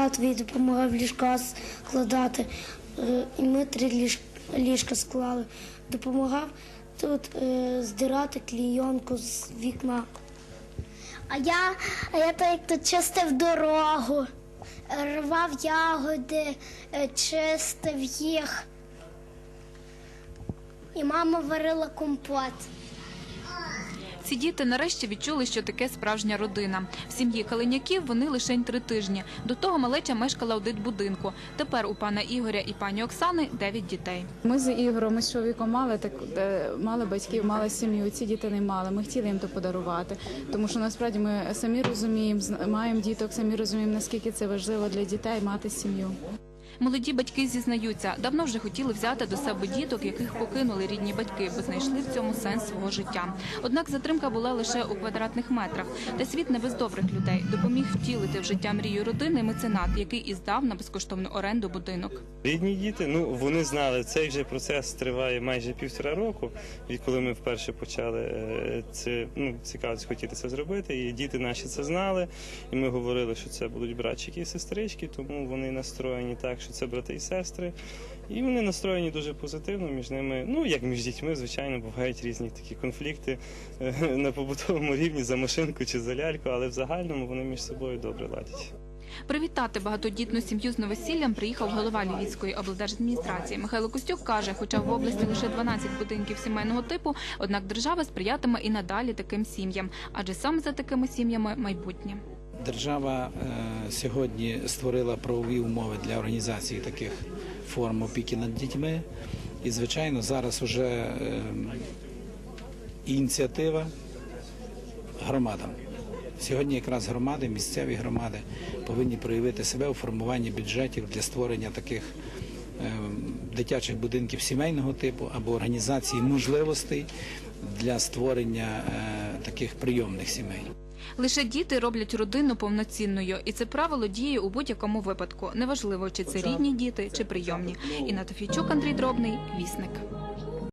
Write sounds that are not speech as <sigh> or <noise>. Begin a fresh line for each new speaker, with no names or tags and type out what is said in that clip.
татові допомагав ліжка складати. Е, І ми три ліж- ліжка склали. Допомагав тут е, здирати клійонку з вікна.
А я, а я так тут чистив дорогу, рвав ягоди, е, чистив їх. І мама варила компот.
Ці діти нарешті відчули, що таке справжня родина. В сім'ї Калиняків вони лише три тижні. До того малеча мешкала у дитбудинку. Тепер у пана Ігоря і пані Оксани дев'ять дітей.
Ми з Ігорем, ми з чоловіком мали так е, мали батьків, мали сім'ю. Ці діти не мали. Ми хотіли їм то подарувати. Тому що насправді ми самі розуміємо, маємо діток, самі розуміємо, наскільки це важливо для дітей мати сім'ю.
Молоді батьки зізнаються, давно вже хотіли взяти до себе діток, яких покинули рідні батьки, бо знайшли в цьому сенс свого життя. Однак затримка була лише у квадратних метрах. Та світ не без добрих людей допоміг втілити в життя мрію родини меценат, який і здав на безкоштовну оренду будинок.
Рідні діти, ну вони знали, цей вже процес триває майже півтора року, відколи ми вперше почали е, це ну, цікавість хотіти це зробити. І діти наші це знали. І ми говорили, що це будуть братчики і сестрички, тому вони настроєні так, що це брати і сестри. І вони настроєні дуже позитивно між ними. Ну як між дітьми, звичайно, бувають різні такі конфлікти е, <laughs> на побутовому рівні за машинку чи за ляльку, але в загальному вони між собою добре ладять.
Привітати багатодітну сім'ю з новосіллям приїхав голова Львівської облдержадміністрації. Михайло Костюк каже, хоча в області лише 12 будинків сімейного типу, однак держава сприятиме і надалі таким сім'ям, адже саме за такими сім'ями майбутнє.
Держава е, сьогодні створила правові умови для організації таких форм опіки над дітьми. І, звичайно, зараз вже е, ініціатива громадам. Сьогодні якраз громади, місцеві громади повинні проявити себе у формуванні бюджетів для створення таких е, дитячих будинків сімейного типу або організації можливостей для створення таких прийомних сімей.
Лише діти роблять родину повноцінною, і це правило діє у будь-якому випадку. Неважливо, чи це рідні діти, чи прийомні. Інна Тофійчук, Андрій Дробний, вісник.